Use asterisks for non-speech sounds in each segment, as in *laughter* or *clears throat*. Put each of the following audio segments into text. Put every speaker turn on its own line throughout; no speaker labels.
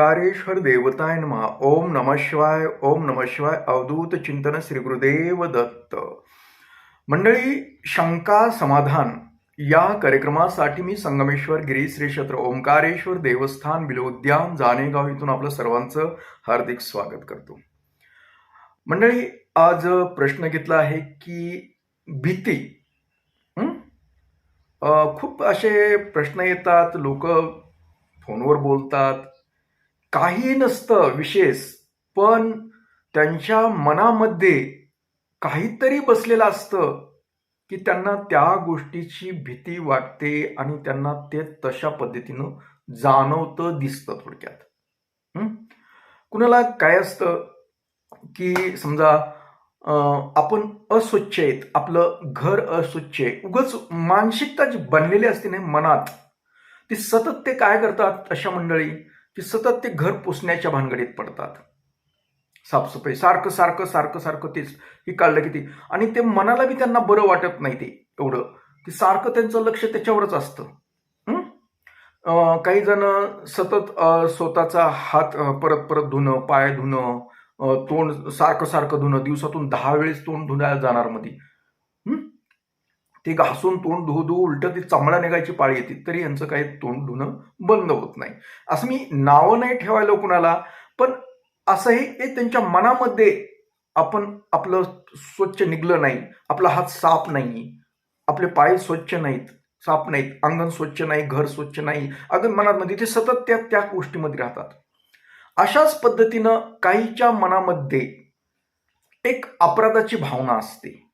ओंकारेश्वर देवताय नमा. ओम नम शिवाय ओम नम शिवाय अवधूत चिंतन श्री गुरुदेव दत्त. मंडळी शंका समाधान. या कार्यक्रमासाठी मी संगमेश्वर गिरी श्री क्षेत्र ओंकारेश्वर देवस्थान बिलोद्यान जानेगाव इथून आपलं सर्वांचं हार्दिक स्वागत करतो. मंडळी आज प्रश्न घेतला आहे की भीती. खूप असे प्रश्न येतात लोक फोनवर बोलतात काही नसतं विशेष पण त्यांच्या मनामध्ये काहीतरी बसलेलं असतं की त्यांना त्या गोष्टीची भीती वाटते आणि त्यांना ते तशा पद्धतीनं जाणवतं दिसतं थोडक्यात. कुणाला काय असतं की समजा अं, आपण अस्वच्छ आहेत आपलं घर अस्वच्छ आहे उगच मानसिकता जी बनलेली असते ना मनात ती सतत ते काय करतात अशा मंडळी? की सतत ते घर पुसण्याच्या भानगडीत पडतात. साफसफाई सारखं सारखं सारखं सारखं तेच ही काढलं की आणि ते मनाला बी त्यांना बरं वाटत नाही ते एवढं की सारखं त्यांचं लक्ष त्याच्यावरच असतं. काही जण सतत स्वतःचा हात परत परत धुणं पाय धुणं तोंड सारखं सारखं धुणं दिवसातून दहा वेळेस तोंड धुण्याला जाणार मध्ये ते घासून तोंड धुवू धुवू उलट ती चांबळा निघायची पाळी येते तरी यांचं काही तोंड धुणं बंद होत नाही. असं मी नावं नाही ठेवायला कुणाला पण असंही हे त्यांच्या मनामध्ये आपण आपलं स्वच्छ निघलं नाही आपला हात साफ नाही आपले पाय स्वच्छ नाहीत साफ नाहीत अंगण स्वच्छ नाही घर स्वच्छ नाही अगं मनामध्ये ते सतत त्या त्या गोष्टीमध्ये राहतात. अशाच पद्धतीनं काहीच्या मनामध्ये एक अपराधाची भावना असते.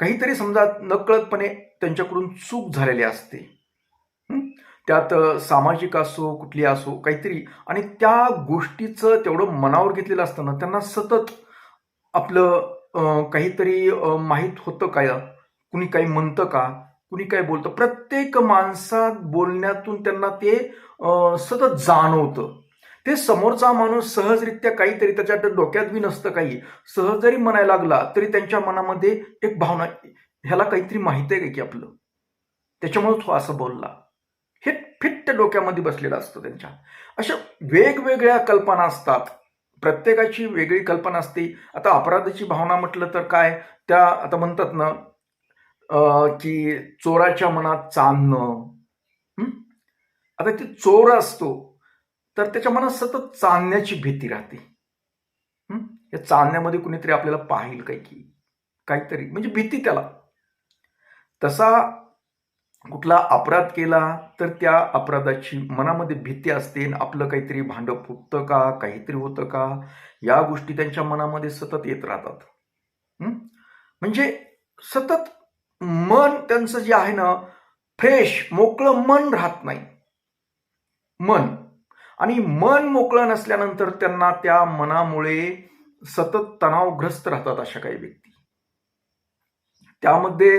काहीतरी समजा नकळतपणे त्यांच्याकडून चूक झालेली असते. त्यात सामाजिक असो कुठली असो काहीतरी. आणि त्या गोष्टीचं तेवढं मनावर घेतलेलं असतं ना त्यांना सतत आपलं काहीतरी माहीत होतं काय कुणी काही म्हणतं का? कुणी काय बोलतं? प्रत्येक माणसात बोलण्यातून त्यांना ते सतत जाणवतं. ते समोरचा माणूस सहजरित्या काहीतरी त्याच्या डोक्यात बी नसतं काही. सहज जरी म्हणायला लागला तरी त्यांच्या मनामध्ये एक भावना ह्याला काहीतरी माहिती आहे का की आपलं? त्याच्यामुळे तो असं बोलला. हे फिट्ट डोक्यामध्ये बसलेलं असतं त्यांच्या. अशा वेगवेगळ्या कल्पना असतात. प्रत्येकाची वेगळी कल्पना असते. आता अपराधाची भावना म्हटलं तर काय? त्या आता म्हणतात ना की चोराच्या मनात चांदणं. आता ते चोर असतो. तर त्याच्या मनात सतत चांदण्याची भीती राहते. या चांदण्यामध्ये कुणीतरी आपल्याला पाहिल काही की काहीतरी म्हणजे भीती त्याला. तसा कुठला अपराध केला तर त्या अपराधाची मनामध्ये भीती असते आणि आपलं काहीतरी भांडं फुटतं का काहीतरी होतं का या गोष्टी त्यांच्या मनामध्ये सतत येत राहतात. म्हणजे सतत मन त्यांचं जे आहे ना फ्रेश मोकळं मन राहत नाही. मन. आणि मन मोकळं नसल्यानंतर त्यांना त्या मनामुळे सतत तणावग्रस्त राहतात अशा काही व्यक्ती. त्यामध्ये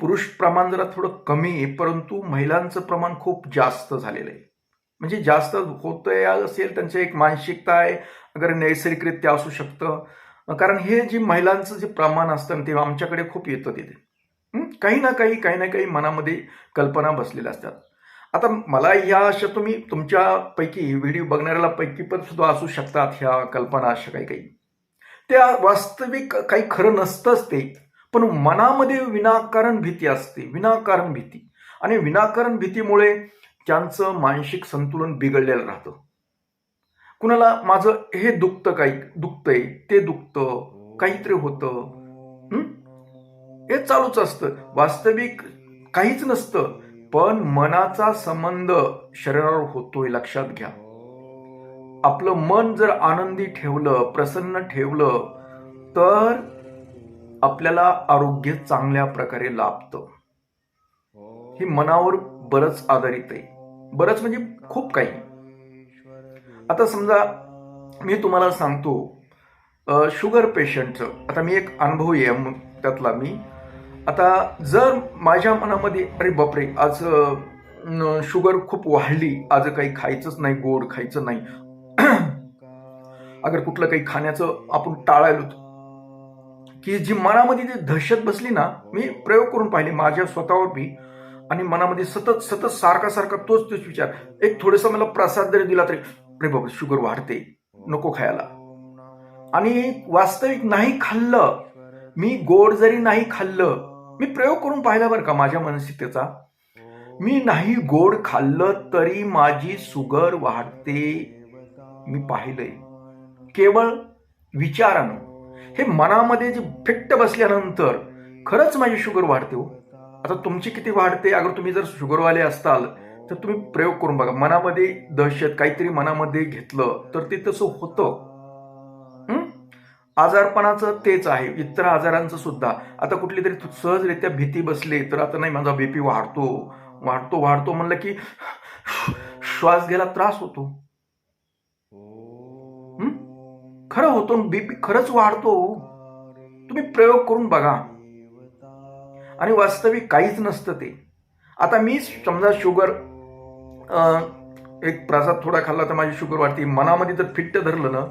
पुरुष प्रमाण जरा थोडं कमी आहे परंतु महिलांचं प्रमाण खूप जास्त झालेलं आहे. म्हणजे जास्त होतंय असेल त्यांची एक मानसिकता आहे अगर नैसर्गिकरित्या असू शकतं. कारण हे जे महिलांचं जे प्रमाण असतं ते आमच्याकडे खूप येतं तिथे. काही ना काही काही ना काही मनामध्ये कल्पना बसलेल्या असतात. आता मला या अशा तुम्ही तुमच्यापैकी व्हिडिओ बघणाऱ्याला पैकी पण सुद्धा असू शकतात ह्या कल्पना अशा काही काही. त्या वास्तविक काही खरं नसतंच ते पण मनामध्ये विनाकारण भीती असते विनाकारण भीती. आणि विनाकारण भीतीमुळे त्यांचं मानसिक संतुलन बिघडलेलं राहतं. कुणाला माझं हे दुखतं काही दुखतंय ते दुखतं काहीतरी होतं. हे? चालूच असतं. वास्तविक काहीच नसतं. पण मनाचा संबंध शरीरावर होतोय लक्षात घ्या. आपलं मन जर आनंदी ठेवलं प्रसन्न ठेवलं तर आपल्याला आरोग्य चांगल्या प्रकारे लाभतं. हे मनावर बरंच आधारित आहे. बरंच म्हणजे खूप काही. आता समजा मी तुम्हाला सांगतो शुगर पेशंटचं. आता मी एक अनुभव आहे त्यातला मी. आता जर माझ्या मनामध्ये अरे बापरे आज शुगर खूप वाढली आज काही खायचंच नाही गोड खायचं नाही. *clears throat* अगर कुठलं काही खाण्याचं आपण टाळायलो की जी मनामध्ये जी दहशत बसली ना मी प्रयोग करून पाहिले माझ्या स्वतःवर बी आणि मनामध्ये सतत सतत सारखा सारखा तोच तोच विचार. एक थोडासा मला प्रसाद जरी दिला तरी अरे बाबा शुगर वाढते नको खायला. आणि वास्तविक नाही खाल्लं मी गोड जरी नाही खाल्लं मी प्रयोग करून पाहिला बरं का माझ्या मानसिकतेचा मी नाही गोड खाल्लं तरी माझी सुगर वाढते. मी पाहिलंय. केवळ विचारानं. हे मनामध्ये जे फिट्ट बसल्यानंतर खरंच माझी शुगर वाढते हो. आता तुमची किती वाढते? अगर तुम्ही जर शुगरवाले असताल तर तुम्ही प्रयोग करून बघा. मनामध्ये दहशत काहीतरी मनामध्ये घेतलं तर ते तसं होतं. आजारपणाचं तेच आहे इतर आजारांचं सुद्धा. आता कुठली तरी सहजरित्या भीती बसली तर आता नाही माझा बीपी वाढतो. वाढतो वाढतो म्हणलं की श्वास घ्यायला त्रास होतो. खरं होतो बीपी खरंच वाढतो हो. तुम्ही प्रयोग करून बघा. आणि वास्तविक काहीच नसतं ते. आता मी समजा शुगर एक प्रसाद थोडा खाल्ला तर माझी शुगर वाढते. मनामध्ये जर फिट्ट धरलं ना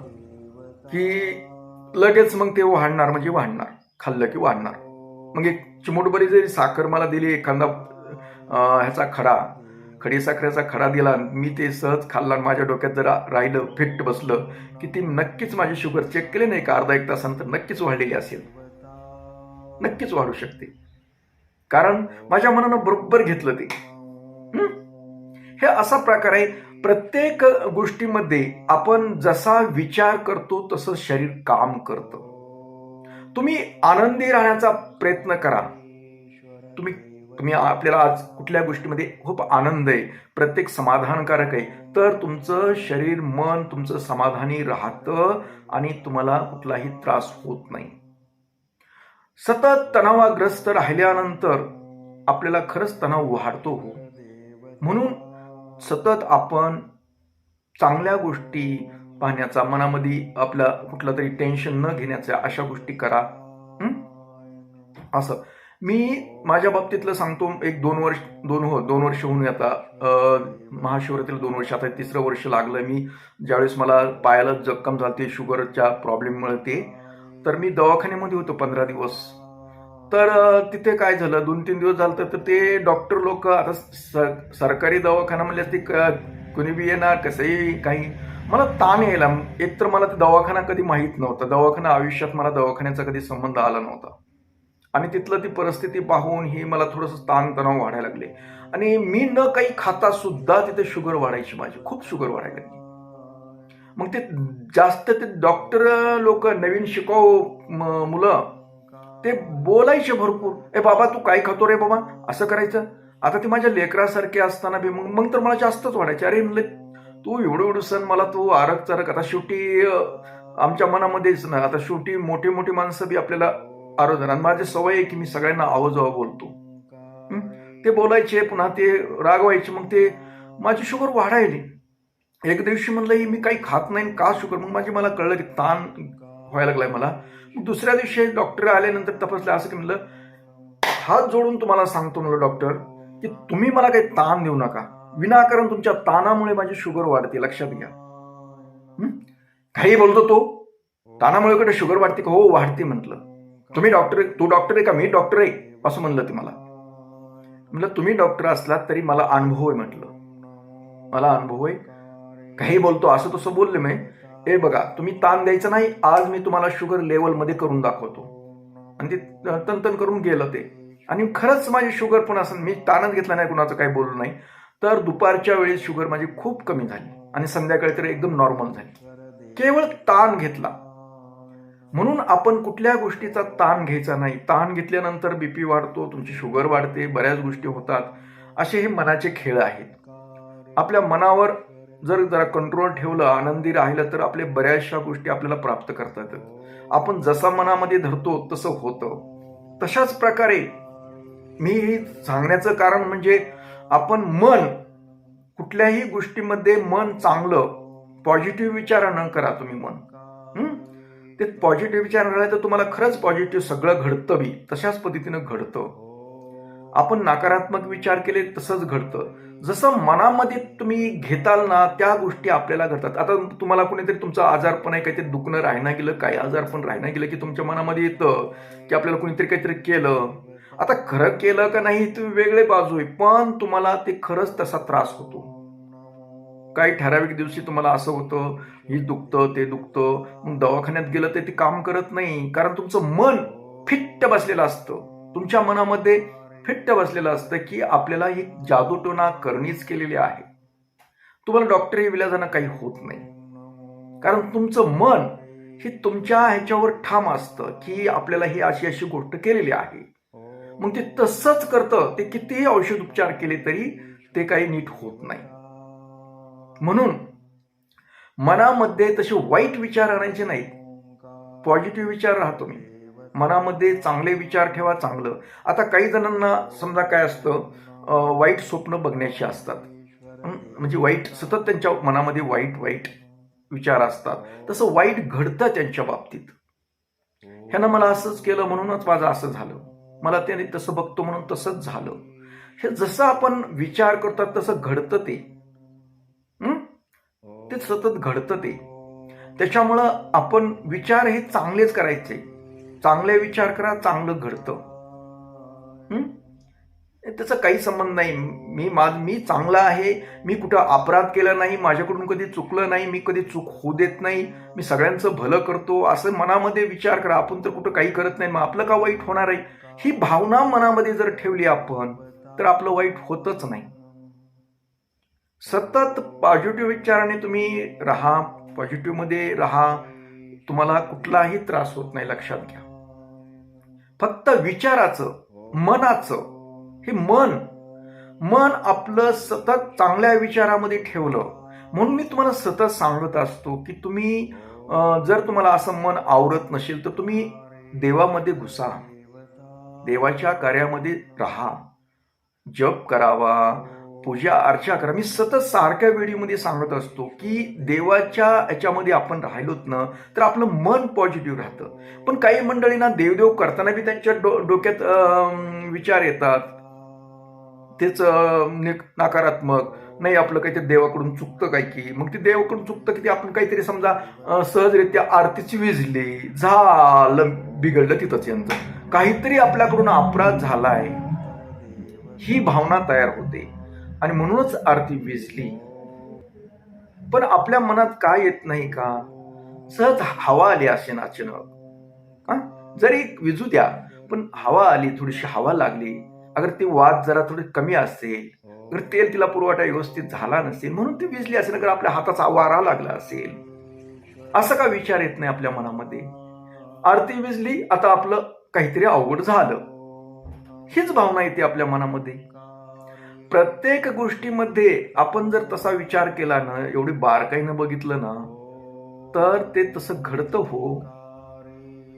की लगेच मग ते वाढणार म्हणजे वाढणार. खाल्लं की वाढणार. मग एक चिमूटभरी जरी साखर मला दिली एखादा ह्याचा खडा खडी साखरेचा खडा दिला मी ते सहज खाल्ला आणि माझ्या डोक्यात जरा राहिलं फिट बसलं की ती नक्कीच माझी शुगर चेक केली नाही का अर्धा एक तासानंतर नक्कीच वाढलेली असेल. नक्कीच वाढू शकते. कारण माझ्या मनानं बरोबर घेतलं ते. हे असा प्रकार आहे प्रत्येक गोष्टीमध्ये आपण जसा विचार करतो तसं शरीर काम करतं. तुम्ही आनंदी राहण्याचा प्रयत्न करा. तुम्ही तुम्ही आपल्याला आज कुठल्या गोष्टीमध्ये खूप आनंद आहे प्रत्येक समाधानकारक आहे तर तुमचं शरीर मन तुमचं समाधानी राहतं आणि तुम्हाला कुठलाही त्रास होत नाही. सतत तणावाग्रस्त राहिल्यानंतर आपल्याला खरंच तणाव वाढतो हो. म्हणून सतत आपण चांगल्या गोष्टी पाहण्याचा मनामध्ये आपला कुठलं तरी टेन्शन न घेण्याच्या अशा गोष्टी करा. असं. मी माझ्या बाबतीतलं सांगतो एक दोन वर्ष दोन हो दोन वर्ष होऊन आता महाशिवरातील महाशिवरात्रीला दोन वर्ष आता तिसरं वर्ष लागलं मी. ज्यावेळेस मला पायाला जखम झाली शुगरच्या प्रॉब्लेममुळे ते. तर मी दवाखान्यामध्ये होतो पंधरा दिवस. तर तिथे काय झालं? दोन तीन दिवस झालं तर ते डॉक्टर लोक आता स- सरकारी दवाखाना म्हणजे ते क- कुणी बी येणार कसंही काही. मला ताण यायला. एक तर मला ते दवाखाना कधी माहीत नव्हता. दवाखाना आयुष्यात मला दवाखान्याचा कधी संबंध आला नव्हता. आणि तिथलं ती परिस्थिती पाहून ही मला थोडंसं ताणतणाव वाढायला लागले. आणि मी न काही खाता सुद्धा तिथे शुगर वाढायची माझी. खूप शुगर वाढायला लागली. मग ते जास्त ते डॉक्टर लोक नवीन शिकाऊ म- मुलं ते बोलायचे भरपूर. ए बाबा तू काय खातो रे बाबा? असं करायचं? आता ते माझ्या लेकरासारखे असताना बी मग मग तर मला जास्तच वाटायचे अरे म्हणले तू एवढं एवढं सण मला तू आरक चारक. आता शेवटी आमच्या मनामध्येच ना आता शेवटी मोठी मोठी माणसं बी आपल्याला आरोधन आणि माझी सवय आहे की मी सगळ्यांना आवाजवा बोलतो. ते बोलायचे पुन्हा ते रागवायचे. मग ते माझी शुगर वाढायली. एक दिवशी म्हणलं मी काही खात नाही का शुगर? मग माझी मला कळलं की ताण व्हायला लागलाय मला. दुसऱ्या दिवशी डॉक्टर आल्यानंतर तपासलं असं की म्हणलं हात जोडून तुम्हाला सांगतो म्हणलं डॉक्टर की तुम्ही मला काही ताण देऊ नका. विनाकारण तुमच्या ताणामुळे माझी शुगर वाढते लक्षात घ्या. काही बोलतो तो ताणामुळे कडे शुगर वाढते का? हो वाढते म्हटलं. तुम्ही डॉक्टर तू डॉक्टर आहे का? मी डॉक्टर आहे असं म्हणलं ते मला. म्हटलं तुम्ही डॉक्टर असलात तरी मला अनुभव आहे म्हटलं. मला अनुभव आहे. काही बोलतो असं तसं बोलले मी. हे बघा तुम्ही ताण द्यायचं नाही आज मी तुम्हाला शुगर लेवलमध्ये करून दाखवतो. आणि ते तनतन करून गेलं ते. आणि खरंच माझी शुगर पण असं मी ताणच घेतला नाही कुणाचं काही बोललो नाही. तर दुपारच्या वेळेस शुगर माझी खूप कमी झाली. आणि संध्याकाळी तर एकदम नॉर्मल झाली. केवळ ताण घेतला. म्हणून आपण कुठल्या गोष्टीचा ताण घ्यायचा नाही. ताण घेतल्यानंतर बीपी वाढतो तुमची शुगर वाढते बऱ्याच गोष्टी होतात. असे हे मनाचे खेळ आहेत. आपल्या मनावर जर जरा कंट्रोल ठेवलं आनंदी राहिलं तर आपल्या बऱ्याचशा गोष्टी आपल्याला प्राप्त करता येतात. आपण जसा मनामध्ये धरतो तसं होतं. तशाच प्रकारे मी हे सांगण्याचं कारण म्हणजे आपण मन कुठल्याही गोष्टीमध्ये मन चांगलं पॉझिटिव्ह विचार न करा तुम्ही मन. ते पॉझिटिव्ह विचार राहिले तर तुम्हाला खरंच पॉझिटिव्ह सगळं घडतं बी. तशाच पद्धतीनं घडतं. आपण नकारात्मक विचार केले तसंच घडतं. जसं मनामध्ये तुम्ही घेताल ना त्या गोष्टी आपल्याला घडतात. आता तुम्हाला कुणीतरी तुमचं आजारपण आहे काहीतरी दुखणं राहणं गेलं काही आजारपण राहणं गेलं की तुमच्या मनामध्ये येतं की आपल्याला कुणीतरी काहीतरी केलं. आता खरं केलं का नाही तुम्ही वेगळे बाजू आहे पण तुम्हाला ते खरंच तसा त्रास होतो. काही ठराविक दिवशी तुम्हाला असं होतं हे दुखतं ते दुखतं मग दवाखान्यात गेलं तर ते काम करत नाही कारण तुमचं मन फिट्ट बसलेलं असतं. तुमच्या मनामध्ये फिट्ट बसलेलं असतं की आपल्याला ही जादूटोना करणीच केलेली आहे. तुम्हाला डॉक्टरी विलाजानं काही होत नाही. कारण तुमचं मन हे तुमच्या ह्याच्यावर ठाम असतं की आपल्याला ही अशी अशी गोष्ट केलेली आहे. मग ते तसंच करतं ते कितीही औषध उपचार केले तरी ते काही नीट होत नाही. म्हणून मनामध्ये तसे वाईट विचार आणायचे नाहीत. पॉझिटिव्ह विचार राहतो मी. मनामध्ये चांगले विचार ठेवा चांगलं. आता काही जणांना समजा काय असतं वाईट स्वप्न बघण्याची असतात. म्हणजे वाईट सतत त्यांच्या मनामध्ये वाईट वाईट विचार असतात. तसं वाईट घडतं त्यांच्या बाबतीत. ह्यानं मला असंच केलं म्हणूनच माझं असं झालं. मला त्याने तसं बघतो म्हणून तसंच झालं. हे जसं आपण विचार करतात तसं घडतं ते. ते सतत घडतं ते. त्याच्यामुळं आपण विचार हे चांगलेच करायचे. चांगले विचार करा चांगलं घडतं. त्याचा काही संबंध नाही. मी माझ मी चांगला आहे. मी कुठं अपराध केला नाही. माझ्याकडून कधी चुकलं नाही. मी कधी चूक होऊ देत नाही. मी सगळ्यांचं भलं करतो. असं मनामध्ये विचार करा. आपण तर कुठं काही करत नाही. मग आपलं का वाईट होणार आहे? ही भावना मनामध्ये जर ठेवली आपण तर आपलं वाईट होतच नाही. सतत पॉझिटिव्ह विचाराने तुम्ही राहा. पॉझिटिव्हमध्ये राहा. तुम्हाला कुठलाही त्रास होत नाही. लक्षात घ्या. फक्त विचाराचं मनाचं. हे मन मन आपलं सतत चांगल्या विचारामध्ये ठेवलं. म्हणून मी तुम्हाला सतत सांगत असतो की तुम्ही जर तुम्हाला असं मन आवरत नसेल तर तुम्ही देवामध्ये घुसा. देवाच्या कार्यामध्ये राहा. जप करावा. पूजा अर्चा करा. मी सतत सारख्या व्हिडिओमध्ये सांगत असतो की देवाच्या याच्यामध्ये आपण राहिलोत ना तर आपलं मन पॉझिटिव्ह राहतं. पण काही मंडळींना देवदेव करताना बी त्यांच्या डो डोक्यात विचार येतात. तेच नकारात्मक. नाही आपलं काहीतरी देवाकडून चुकतं काय की? मग ते देवाकडून चुकतं की ते आपण काहीतरी समजा सहजरित्या आरतीची विजली झालं बिघडलं तिथंच यांचं. काहीतरी आपल्याकडून अपराध झाला आहे ही भावना तयार होते. आणि म्हणूनच आरती विजली. पण आपल्या मनात काय येत नाही का? सहज हवा आली असे अचानक. जरी विजू द्या पण हवा आली थोडीशी हवा लागली. अगर ती वाद जरा थोडी कमी असेल अगर तेल तिला पुरवठा व्यवस्थित झाला नसेल म्हणून ती विजली असेल अगर आपल्या हाताचा वारा लागला असेल. असं का विचार येत नाही आपल्या मनामध्ये? आरती विजली आता आपलं काहीतरी अवघड झालं. हीच भावना येते आपल्या मनामध्ये. प्रत्येक गोष्टीमध्ये आपण जर तसा विचार केला ना एवढी बारकाईनं बघितलं ना तर ते तसं घडतं हो.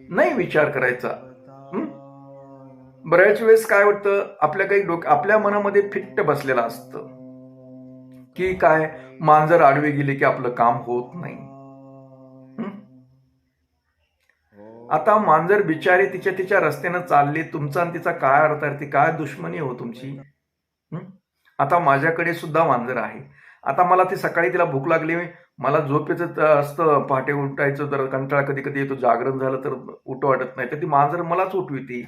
नाही विचार करायचा. बऱ्याच वेळेस काय वाटतं आपल्या काही डोक आपल्या मनामध्ये फिट्ट बसलेलं असतं. की काय मांजर आडवे गेले की आपलं काम होत नाही. आता मांजर बिचारी तिच्या तिच्या रस्त्यानं चालली तुमचा आणि तिचा काय अर्थ आहे ती काय दुश्मनी हो तुमची? आता माझ्याकडे सुद्धा मांजर आहे. आता मला ती सकाळी तिला भूक लागली. मला झोपेचं असतं पहाटे उठायचं तर कंटाळा कधी कधी येतो जागरण झालं तर उठ वाटत नाही. तर ती मांजर मलाच उठविती.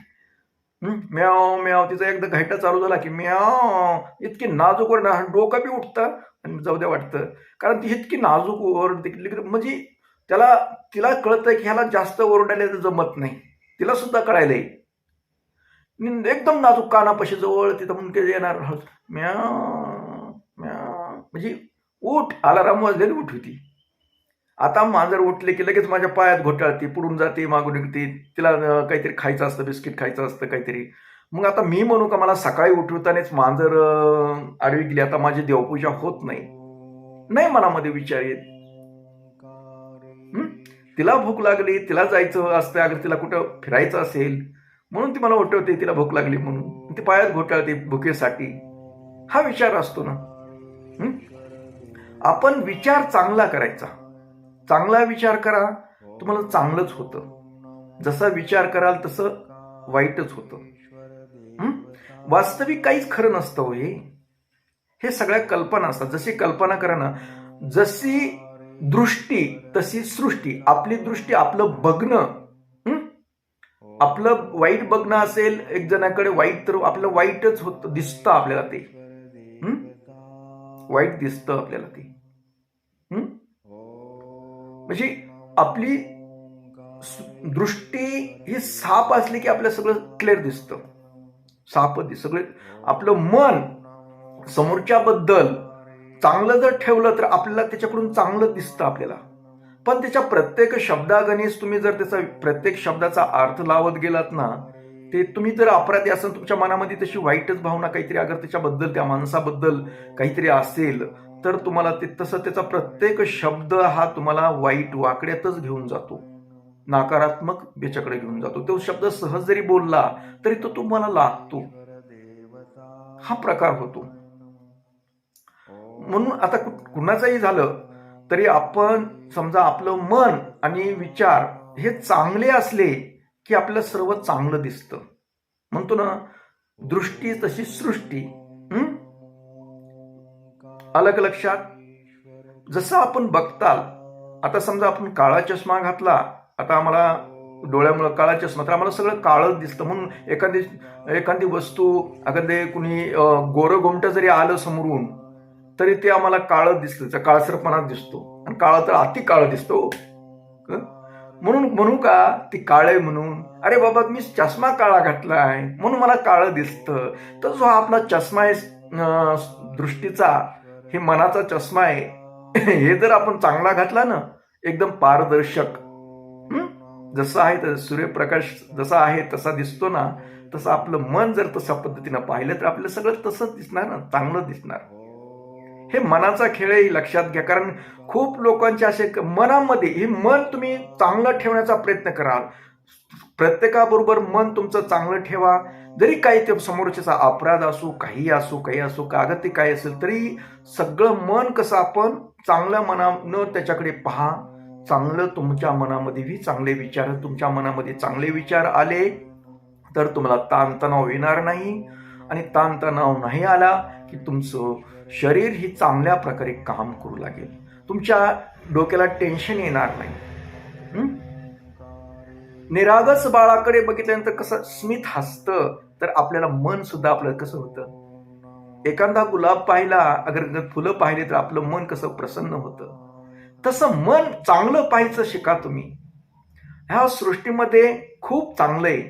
म्याव म्याव तिचा एकदा घायटा चालू झाला की म्याव इतकी नाजूक वर डोकं बी उठतं आणि जाऊ द्या वाटतं. कारण ती इतकी नाजूक ओरडते म्हणजे त्याला तिला कळतं की ह्याला जास्त ओरडायला जमत नाही. तिला सुद्धा कळायलंय. एकदम नाजूक कानापाशी जवळ तिथं म्हणून ते येणार. म्या म्या म्हणजे उठ अलाराम वाजलेली उठ होती. आता मांजर उठले की लगेच माझ्या पायात घोटाळते पुढून जाते मागून निघते. तिला काहीतरी खायचं असतं बिस्किट खायचं असतं काहीतरी. मग आता मी म्हणू का मला सकाळी उठवतानाच मांजर आडवी गेली. आता माझी देवपूजा होत नाही. नाही मनामध्ये विचार येत. तिला भूक लागली तिला जायचं असतं. अगर तिला कुठं फिरायचं असेल म्हणून ती मला उठवते तिला भूक लागली म्हणून. ती पायात घोटाळते भुकेसाठी. हा विचार असतो ना. आपण विचार चांगला करायचा. चांगला विचार करा तुम्हाला चांगलंच होतं. जसा विचार कराल तसं वाईटच होतं. वास्तविक काहीच खरं नसतं हो हे. हे सगळ्या कल्पना असतात. जशी कल्पना करा ना जशी दृष्टी तशी सृष्टी. आपली दृष्टी आपलं बघणं आपलं वाईट बघणं असेल एक जणाकडे वाईट तर आपलं वाईटच होत दिसतं आपल्याला ते. वाईट दिसतं आपल्याला ते. म्हणजे आपली दृष्टी ही साप असली की आपलं सगळं क्लिअर दिसतं. साप दिस सगळे आपलं मन समोरच्याबद्दल चांगलं जर ठेवलं तर आपल्याला त्याच्याकडून चांगलं दिसतं आपल्याला. पण त्याच्या प्रत्येक शब्दागणीस तुम्ही जर त्याचा प्रत्येक शब्दाचा अर्थ लावत गेलात ना ते तुम्ही जर अपराधी असाल तुमच्या मनामध्ये तशी वाईटच भावना काहीतरी अगर त्याच्याबद्दल त्या माणसाबद्दल काहीतरी असेल तर तुम्हाला ते तसं त्याचा प्रत्येक शब्द हा तुम्हाला वाईट वाकड्यातच घेऊन जातो. नकारात्मक याच्याकडे घेऊन जातो. तो शब्द सहज जरी बोलला तरी तो तुम्हाला लागतो. हा प्रकार होतो. म्हणून आता कुणाचाही कुणाचंही झालं तरी आपण समजा आपलं मन आणि विचार हे चांगले असले की आपलं सर्व चांगलं दिसतं. म्हणतो ना दृष्टी तशी सृष्टी अलग लक्षात. जसं आपण बघताल आता समजा आपण काळा चष्मा घातला आता आम्हाला डोळ्यामुळं काळा चष्मा तर आम्हाला सगळं काळच दिसतं. म्हणून एखादी एखादी वस्तू एखादे कुणी गोरं गोमटं जरी आलं समोरून तरी ते आम्हाला काळं दिसतं त्या काळसरपणात दिसतो. आणि काळं तर अति काळं दिसतो हो. म्हणून म्हणू का ती काळे म्हणून अरे बाबा मी चष्मा काळा घातला आहे म्हणून मला काळं दिसतं. तर जो हा आपला चष्मा आहे दृष्टीचा हे मनाचा चष्मा आहे *laughs* हे जर आपण चांगला घातला ना एकदम पारदर्शक जसं आहे तर सूर्यप्रकाश जसा आहे तसा दिसतो ना तसं आपलं मन जर तशा पद्धतीनं पाहिलं तर आपलं सगळं तसंच दिसणार ना चांगलं दिसणार. हे मनाचा खेळ आहे, लक्षात घ्या. कारण खूप लोकांचे असे मनामध्ये हे मन तुम्ही चांगलं ठेवण्याचा प्रयत्न कराल. प्रत्येकाबरोबर मन तुमचं चांगलं ठेवा. जरी काही ते समोरच्याचा अपराध असो काही असो काही असो कागद ते काय असेल तरी सगळं मन कसं आपण चांगल्या मनानं त्याच्याकडे पहा. चांगलं तुमच्या मनामध्येही चांगले विचार तुमच्या मनामध्ये चांगले विचार आले तर तुम्हाला ताणतणाव येणार नाही. आणि ताणतणाव नाही आला की तुमचं शरीर ही चांगल्या प्रकारे काम करू लागेल. तुमच्या डोक्याला टेन्शन येणार नाही. निरागस बाळाकडे बघितल्यानंतर कसं स्मित हसतं तर आपल्याला मन सुद्धा आपलं कसं होतं? एखादा गुलाब पाहिला अगर फुलं पाहिली तर आपलं मन कसं प्रसन्न होतं? तसं मन चांगलं पाहायचं शिका तुम्ही. ह्या सृष्टीमध्ये खूप चांगलं आहे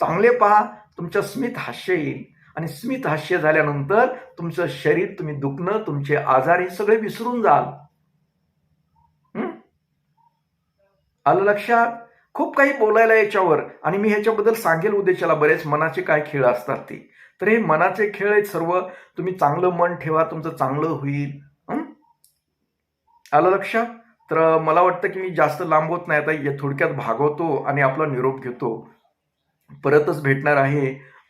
चांगले पहा तुमच्या स्मित हास्य येईल. आणि स्मित हास्य झाल्यानंतर तुमचं शरीर तुम्ही दुखणं तुमचे आजार हे सगळे विसरून जाल. आलं लक्षात? खूप काही बोलायला याच्यावर. आणि मी ह्याच्याबद्दल सांगेल उद्देशाला बरेच मनाचे काय खेळ असतात ते. तर हे मनाचे खेळ आहेत सर्व. तुम्ही चांगलं मन ठेवा तुमचं चांगलं होईल. आलं लक्षात? तर मला वाटतं की मी जास्त लांबवत नाही. आता या थोडक्यात भागवतो आणि आपला निरोप घेतो. परतच भेटणार आहे.